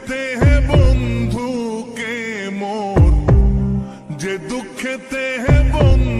খেতে হে বন্ধু কে মোর? যে দুঃখেতে হে বন্ধু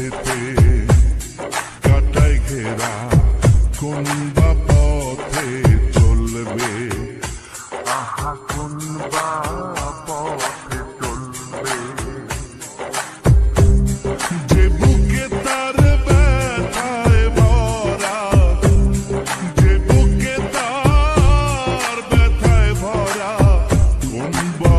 পথেতে কাটাই ঘেরা, কোন বা পথে চলবে? আহা, কোন বা পথে চলবে? যে বুকে তার ব্যথায় ভরা, যে বুকে তার ব্যথায় ভরা, কোন বা